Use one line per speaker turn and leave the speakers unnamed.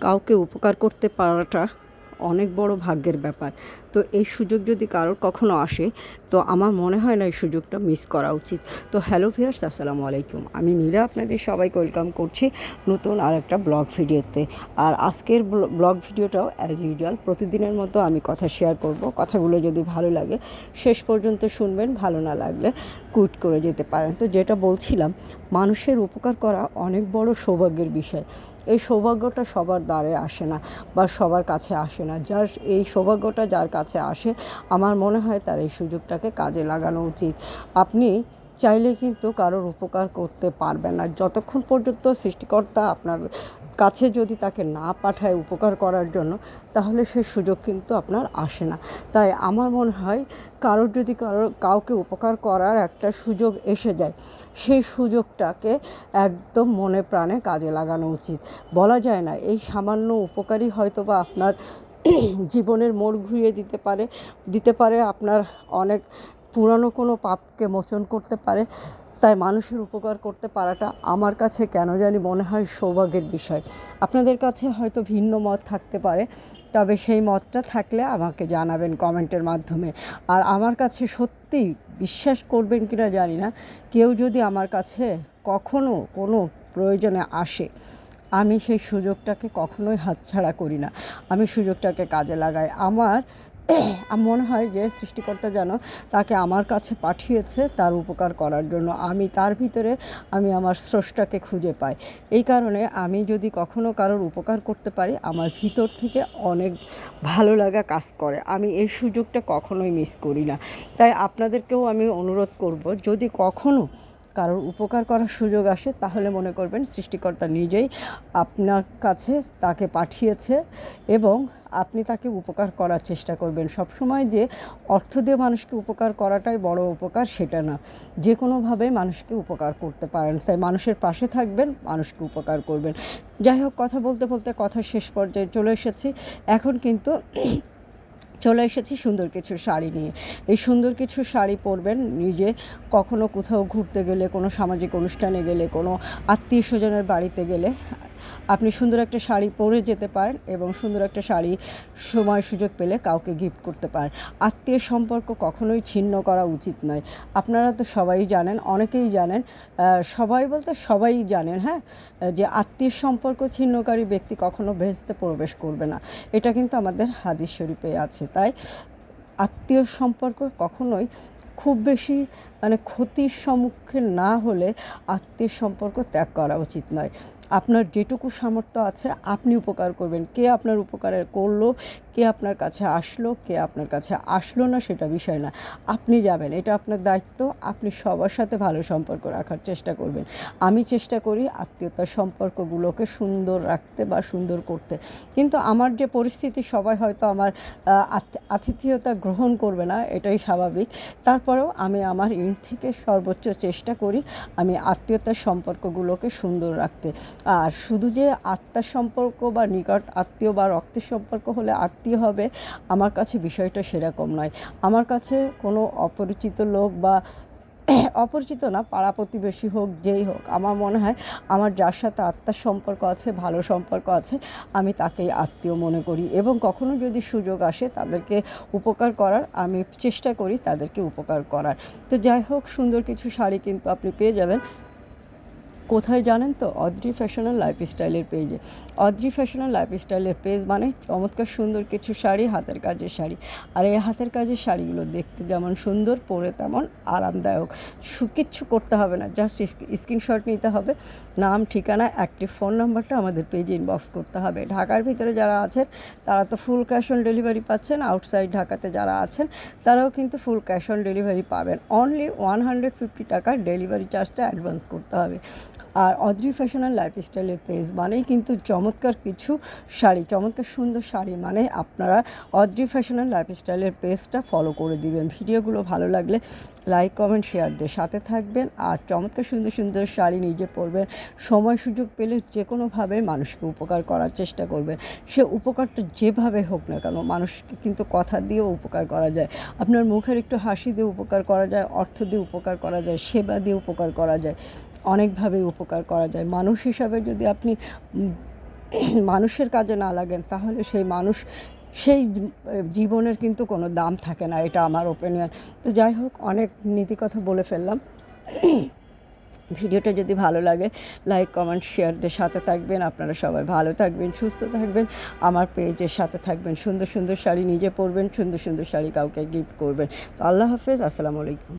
কাউকে উপকার করতে পারাটা অনেক বড় ভাগ্যের ব্যাপার। তো এই সুযোগ যদি কারোর কখনো আসে, তো আমার মনে হয় না এই সুযোগটা মিস করা উচিত। তো হ্যালো ভিয়ার্স আসসালামু আলাইকুম। আমি নীলা, আপনাদের সবাইকে ওয়েলকাম করছি নতুন আর একটা ব্লগ ভিডিওতে। আর আজকের ব্লগ ভিডিওটাও অ্যাজ ইউজুয়াল প্রতিদিনের মতো আমি কথা শেয়ার করব। কথাগুলো যদি ভালো লাগে, শেষ পর্যন্ত শুনবেন, ভালো না লাগলে কুইট করে যেতে পারেন। তো যেটা বলছিলাম, মানুষের উপকার করা অনেক বড় সৌভাগ্যের বিষয়। এই সৌভাগ্যটা সবার দ্বারে আসে না বা সবার কাছে আসে না। যার এই সৌভাগ্যটা যার কাছে আসে, আমার মনে হয় তার এই সুযোগটাকে কাজে লাগানো উচিত। আপনি চাইলে কিন্তু কারোর উপকার করতে পারবেন না। যতক্ষণ পর্যন্ত সৃষ্টিকর্তা আপনার কাছে যদি তাকে না পাঠায় উপকার করার জন্য, তাহলে সে সুযোগ কিন্তু আপনার আসে না। তাই আমার মনে হয় কারোর যদি কারোর কাউকে উপকার করার একটা সুযোগ এসে যায়, সেই সুযোগটাকে একদম মনে প্রাণে কাজে লাগানো উচিত। বলা যায় না, এই সামান্য উপকারই হয়তো বা আপনার জীবনের মোড় ঘুরিয়ে দিতে পারে দিতে পারে আপনার অনেক পুরানো কোনো পাপকে মোচন করতে পারে। তাই মানুষের উপকার করতে পারাটা আমার কাছে কেন জানি মনে হয় সৌভাগ্যের বিষয়। আপনাদের কাছে হয়তো ভিন্ন মত থাকতে পারে, তবে সেই মতটা থাকলে আমাকে জানাবেন কমেন্টের মাধ্যমে। আর আমার কাছে সত্যি বিশ্বাস করবেন কিনা জানি না, কেউ যদি আমার কাছে কখনো কোনো প্রয়োজনে আসে, আমি সেই সুযোগটাকে কখনোই হাতছাড়া করি না। আমি সুযোগটাকে কাজে লাগাই। আমার মনে হয় যে সৃষ্টিকর্তা যেন তাকে আমার কাছে পাঠিয়েছে তার উপকার করার জন্য। আমি তার ভিতরে আমি আমার স্রষ্টাকে খুঁজে পাই। এই কারণে আমি যদি কখনো কারোর উপকার করতে পারি, আমার ভিতর থেকে অনেক ভালো লাগা কাজ করে। আমি এই সুযোগটা কখনোই মিস করি না। তাই আপনাদেরকেও আমি অনুরোধ করব, যদি কখনো কারোর উপকার করার সুযোগ আসে, তাহলে মনে করবেন সৃষ্টিকর্তা নিজেই আপনার কাছে তাকে পাঠিয়েছে এবং আপনি তাকে উপকার করার চেষ্টা করবেন। সবসময় যে অর্থ দিয়ে মানুষকে উপকার করাটাই বড় উপকার সেটা না। যে কোনোভাবে মানুষকে উপকার করতে পারেন। তাই মানুষের পাশে থাকবেন, মানুষকে উপকার করবেন। যাই হোক, কথা বলতে বলতে কথা শেষ পর্যায়ে চলে এসেছি। এখন কিন্তু চলে এসেছি সুন্দর কিছু শাড়ি নিয়ে। এই সুন্দর কিছু শাড়ি পরবেন নিজে। কখনো কোথাও ঘুরতে গেলে, কোনো সামাজিক অনুষ্ঠানে গেলে, কোনো আত্মীয় স্বজনের বাড়িতে গেলে আপনি সুন্দর একটা শাড়ি পরে যেতে পারেন এবং সুন্দর একটা শাড়ি সময় সুযোগ পেলে কাউকে গিফট করতে পারেন। আত্মীয় সম্পর্ক কখনোই ছিন্ন করা উচিত নয়। আপনারা তো সবাই জানেন, অনেকেই জানেন সবাই বলতে সবাই জানেন হ্যাঁ যে আত্মীয় সম্পর্ক ছিন্নকারী ব্যক্তি কখনো ভেস্তে প্রবেশ করবে না। এটা কিন্তু আমাদের হাদিস শরীফে আছে। তাই আত্মীয় সম্পর্ক কখনোই খুব বেশি মানে ক্ষতির সম্মুখীন না হলে আত্মীয় সম্পর্ক ত্যাগ করা উচিত নয়। আপনার যেটুকু সামর্থ্য আছে, আপনি উপকার করবেন। কে আপনার উপকারে করল, কে আপনার কাছে আসলো, কে আপনার কাছে আসলো না, সেটা বিষয় না। আপনি যাবেন, এটা আপনার দায়িত্ব, আপনি সবার সাথে ভালো সম্পর্ক রাখার চেষ্টা করবেন। আমি চেষ্টা করি আত্মীয়তার সম্পর্কগুলোকে সুন্দর রাখতে বা সুন্দর করতে। কিন্তু আমার যে পরিস্থিতি, সবাই হয়তো আমার আতিথেয়তা গ্রহণ করবে না, এটাই স্বাভাবিক। তারপরেও আমি আমার ইন থেকে সর্বোচ্চ চেষ্টা করি, আমি আত্মীয়তার সম্পর্কগুলোকে সুন্দর রাখতে। আর শুধু যে আত্মার সম্পর্ক বা নিকট আত্মীয় বা রক্তের সম্পর্ক হলে আত্মীয় হবে, আমার কাছে বিষয়টা সেরকম নয়। আমার কাছে কোনো অপরিচিত লোক বা অপরিচিত না, পাড়া প্রতিবেশী হোক, যেই হোক, আমার মনে হয় আমার যার সাথে আত্মার সম্পর্ক আছে, ভালো সম্পর্ক আছে, আমি তাকেই আত্মীয় মনে করি। এবং কখনো যদি সুযোগ আসে তাদেরকে উপকার করার, আমি চেষ্টা করি তাদেরকে উপকার করার। তো যাই হোক, সুন্দর কিছু শাড়ি কিন্তু আপনি পেয়ে যাবেন। কোথায় জানেন তো? অদ্রি ফ্যাশন অ্যান্ড লাইফস্টাইলের পেজে অদ্রি ফ্যাশন অ্যান্ড লাইফস্টাইলের পেজ মানে চমৎকার সুন্দর কিছু শাড়ি, হাতের কাজের শাড়ি। আর এই হাতের কাজের শাড়িগুলো দেখতে যেমন সুন্দর, পরে তেমন আরামদায়ক। কিচ্ছু করতে হবে না জাস্ট স্ক্রিনশট নিতে হবে। নাম, ঠিকানা অ্যাক্টিভ ফোন নাম্বারটা আমাদের পেজে ইনবক্স করতে হবে। ঢাকার ভিতরে যারা আছেন, তারা তো ফুল ক্যাশ অন ডেলিভারি পাচ্ছেন। আউটসাইড ঢাকাতে যারা আছেন, তারাও কিন্তু ফুল ক্যাশ অন ডেলিভারি পাবেন। অনলি ওয়ান হান্ড্রেড ফিফটি টাকার ডেলিভারি চার্জটা অ্যাডভান্স করতে হবে। আর অদ্রি ফ্যাশন অ্যান্ড লাইফস্টাইলের পেজ মানেই কিন্তু চমৎকার কিছু শাড়ি, চমৎকার সুন্দর শাড়ি মানে আপনারা অদ্রি ফ্যাশন অ্যান্ড লাইফস্টাইলের পেজটা ফলো করে দিবেন। ভিডিওগুলো ভালো লাগলে লাইক কমেন্ট শেয়ার দিয়ে সাথে থাকবেন আর চমৎকার সুন্দর সুন্দর শাড়ি নিজে পরবেন। সময় সুযোগ পেলে যে কোনোভাবে মানুষকে উপকার করার চেষ্টা করবেন। সে উপকারটা যেভাবে হোক না কেন মানুষকে কিন্তু কথা দিয়েও উপকার করা যায়। আপনার মুখের একটু হাসি দিয়ে উপকার করা যায়, অর্থ দিয়ে উপকার করা যায়, সেবা দিয়ে উপকার করা যায়। অনেকভাবে উপকার করা যায়। মানুষ হিসাবে যদি আপনি মানুষের কাজে না লাগেন, তাহলে সেই মানুষ, সেই জীবনের কিন্তু কোনো দাম থাকে না, এটা আমার ওপিনিয়ন তো যাই হোক, অনেক নীতি কথা বলে ফেললাম। ভিডিওটা যদি ভালো লাগে লাইক কমেন্ট শেয়ারদের সাথে থাকবেন। আপনারা সবাই ভালো থাকবেন, সুস্থ থাকবেন। আমার পেজের সাথে থাকবেন। সুন্দর সুন্দর শাড়ি নিজে পরবেন, সুন্দর সুন্দর শাড়ি কাউকে গিফট করবেন। তো আল্লাহ হাফেজ, আসসালামু আলাইকুম।